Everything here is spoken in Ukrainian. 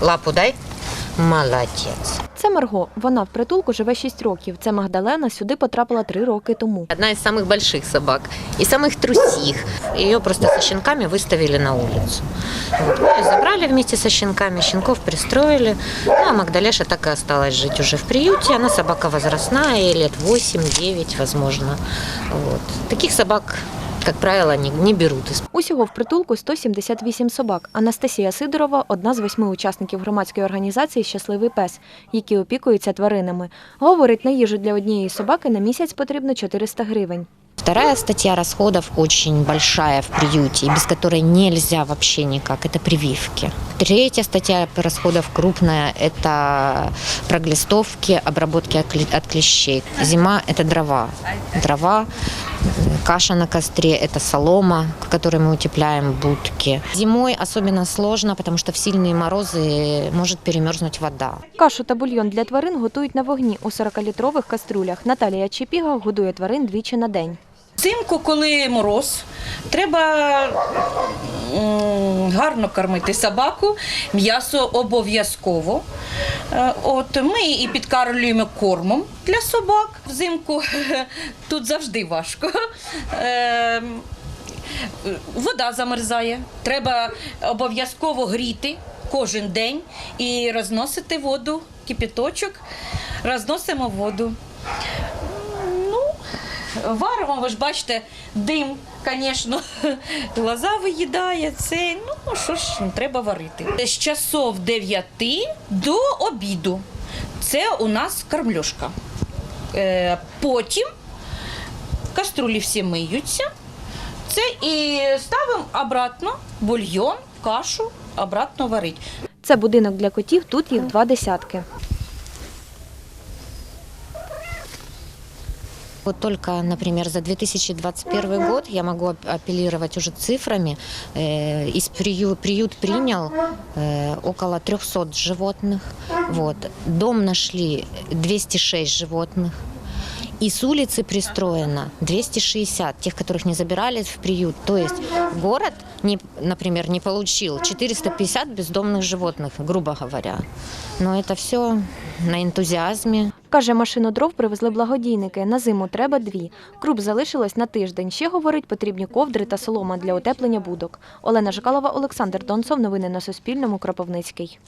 Лапу дай. Молодец. Це Марго. Вона в притулку живе 6 років. Це Магдалена сюди потрапила 3 роки тому. Одна из самых больших собак и самых трусих. Ее просто со щенками выставили на улицу. Вот. Мы ее забрали вместе со щенками, щенков пристроили. Ну, а Магдалеша так и осталась жить уже в приюте. Она собака возрастная, ей лет 8-9, возможно. Вот. Таких собак, как правило, не, не берут из Усього в притулку 178 собак. Анастасія Сидорова одна з восьми учасників громадської організації Щасливий пес, які опікуються тваринами. Говорить, на їжу для однієї собаки на місяць потрібно 400 гривень. Вторая статья расходов очень большая в приюте, и без которой нельзя вообще никак, это прививки. Третья статья расходов крупная, это проглистовки, обработки от кле- от клещей. Зима – это дрова. Дрова, м, каша на костре – это солома, которой мы утепляем будки. Зимой особенно сложно, потому что в сильные морозы может перемерзнуть вода. Кашу та бульйон для тварин готують на вогні у 40-літрових каструлях. Наталія Чепіга годує тварин двічі на день. Взимку, коли мороз, треба м, гарно кормити собаку, м'ясо обов'язково. Е, От ми і підкармлюємо кормом для собак. Взимку тут завжди важко. Е, Вода замерзає. Треба обов'язково гріти кожен день і розносити воду, кипяточок, розносимо воду. Ну, варимо, ви ж бачите, дим, звісно, глаза виїдає. Це, ну, що ж, треба варити. З часов 9 до обіду. Це у нас кормльошка. Е, потім каструлі всі миються. Це і ставимо обратно бульйон, кашу, обратно варить. Це будинок для котів, тут їх два десятки. Вот только, например, за 2021 год я могу ап- апеллировать уже цифрами. Э, Из приют, приют принял э, около 300 животных. Вот. Дом нашли 206 животных. И с улицы пристроено 260, тех, которых не забирали в приют. То есть город, не, например, не получил 450 бездомных животных, грубо говоря. Но это все на ентузіазмі. Каже, машину дров привезли благодійники. На зиму треба дві. Круп залишилось на тиждень. Ще, говорить, потрібні ковдри та солома для утеплення будок. Олена Жикалова, Олександр Донцов. Новини на Суспільному. Кропивницький.